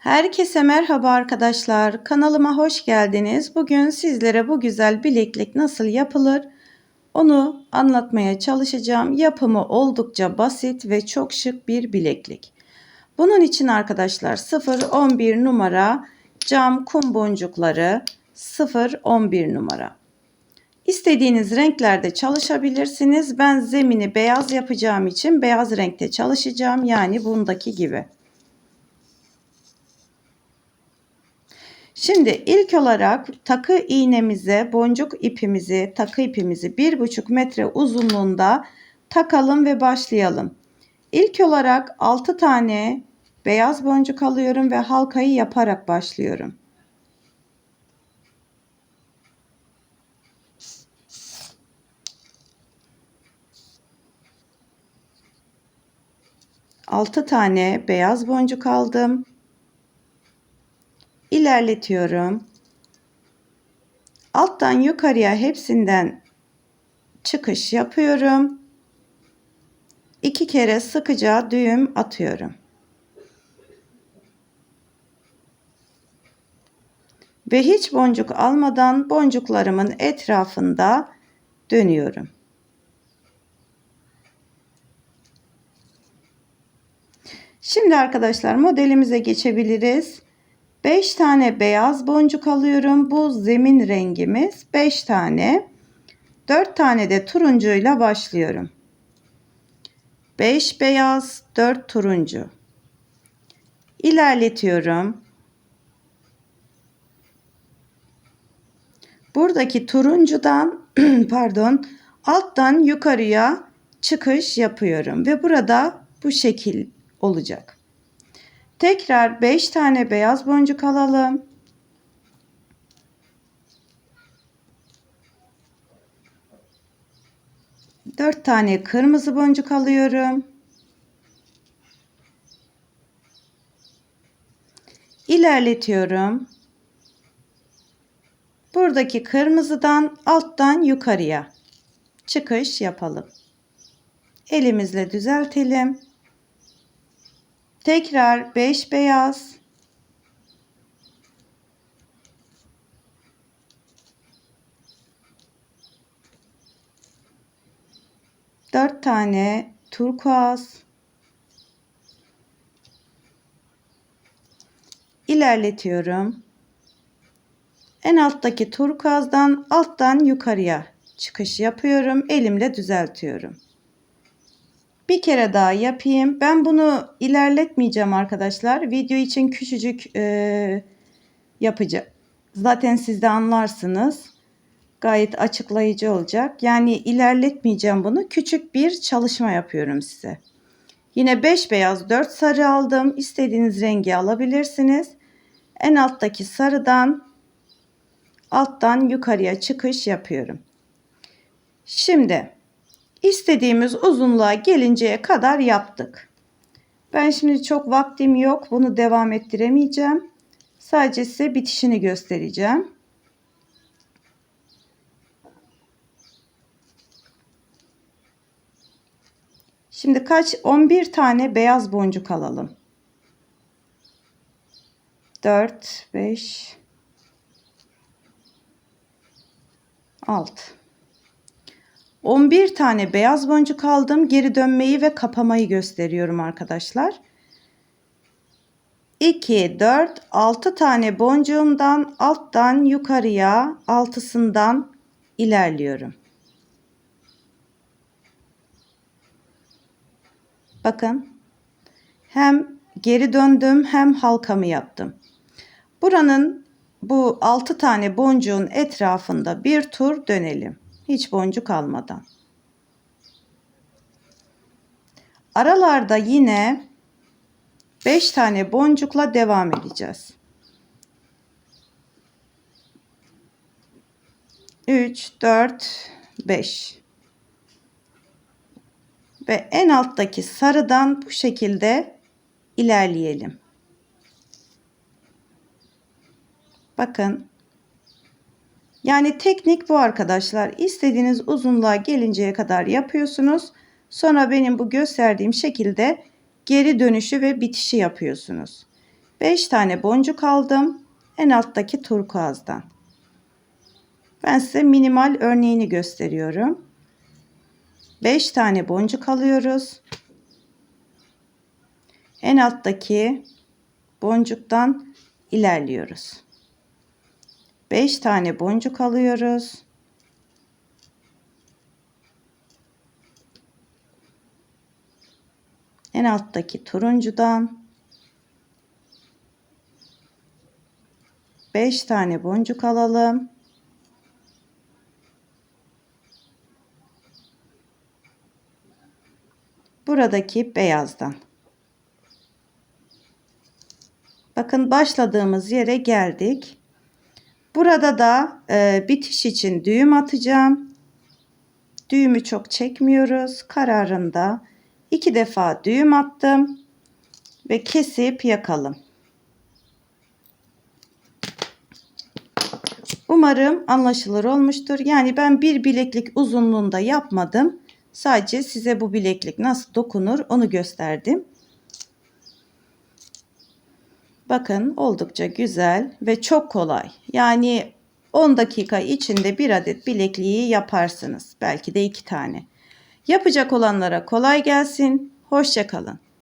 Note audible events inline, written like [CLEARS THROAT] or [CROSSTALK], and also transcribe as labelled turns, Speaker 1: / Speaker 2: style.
Speaker 1: Herkese merhaba arkadaşlar. Kanalıma hoş geldiniz. Bugün sizlere bu güzel bileklik nasıl yapılır onu anlatmaya çalışacağım. Yapımı oldukça basit ve çok şık bir bileklik. Bunun için arkadaşlar 0-11 numara cam kum boncukları 0-11 numara. İstediğiniz renklerde çalışabilirsiniz. Ben zemini beyaz yapacağım için beyaz renkte çalışacağım. Yani bundaki gibi. Şimdi ilk olarak takı iğnemize boncuk ipimizi takı ipimizi bir buçuk metre uzunluğunda takalım ve başlayalım. İlk olarak 6 tane beyaz boncuk alıyorum ve halkayı yaparak başlıyorum. Altı tane beyaz boncuk aldım ilerletiyorum. Alttan yukarıya hepsinden çıkış yapıyorum. İki kere sıkıca düğüm atıyorum. Ve hiç boncuk almadan boncuklarımın etrafında dönüyorum. Şimdi arkadaşlar modelimize geçebiliriz. 5 tane beyaz boncuk alıyorum. Bu zemin rengimiz 5 tane. 4 tane de turuncuyla başlıyorum. 5 beyaz, 4 turuncu. İlerletiyorum. Buradaki turuncudan [CLEARS THROAT] pardon alttan yukarıya çıkış yapıyorum ve burada bu şekil olacak. Tekrar 5 tane beyaz boncuk alalım. Dört tane kırmızı boncuk alıyorum. İlerletiyorum. Buradaki kırmızıdan alttan yukarıya çıkış yapalım. Elimizle düzeltelim. Tekrar 5 beyaz. Dört tane turkuaz. ilerletiyorum. En alttaki turkuazdan alttan yukarıya çıkış yapıyorum. Elimle düzeltiyorum. Bir kere daha yapayım. Ben bunu ilerletmeyeceğim arkadaşlar. Video için küçücük e, yapacağım. Zaten siz de anlarsınız. Gayet açıklayıcı olacak. Yani ilerletmeyeceğim bunu. Küçük bir çalışma yapıyorum size. Yine 5 beyaz 4 sarı aldım. İstediğiniz rengi alabilirsiniz. En alttaki sarıdan alttan yukarıya çıkış yapıyorum. Şimdi istediğimiz uzunluğa gelinceye kadar yaptık. Ben şimdi çok vaktim yok. Bunu devam ettiremeyeceğim. Sadece size bitişini göstereceğim. Şimdi kaç 11 tane beyaz boncuk alalım. 4 5 6 11 tane beyaz boncuk aldım. Geri dönmeyi ve kapamayı gösteriyorum arkadaşlar. 2, 4, 6 tane boncuğumdan alttan yukarıya altısından ilerliyorum. Bakın hem geri döndüm hem halkamı yaptım. Buranın bu 6 tane boncuğun etrafında bir tur dönelim. Hiç boncuk almadan. Aralarda yine 5 tane boncukla devam edeceğiz. 3, 4, 5. Ve en alttaki sarıdan bu şekilde ilerleyelim. Bakın yani teknik bu arkadaşlar. İstediğiniz uzunluğa gelinceye kadar yapıyorsunuz. Sonra benim bu gösterdiğim şekilde geri dönüşü ve bitişi yapıyorsunuz. 5 tane boncuk aldım. En alttaki turkuazdan. Ben size minimal örneğini gösteriyorum. 5 tane boncuk alıyoruz. En alttaki boncuktan ilerliyoruz. 5 tane boncuk alıyoruz. En alttaki turuncudan 5 tane boncuk alalım. Buradaki beyazdan. Bakın başladığımız yere geldik. Burada da e, bitiş için düğüm atacağım. Düğümü çok çekmiyoruz. Kararında iki defa düğüm attım ve kesip yakalım. Umarım anlaşılır olmuştur. Yani ben bir bileklik uzunluğunda yapmadım. Sadece size bu bileklik nasıl dokunur onu gösterdim. Bakın oldukça güzel ve çok kolay. Yani 10 dakika içinde bir adet bilekliği yaparsınız. Belki de iki tane. Yapacak olanlara kolay gelsin. Hoşçakalın.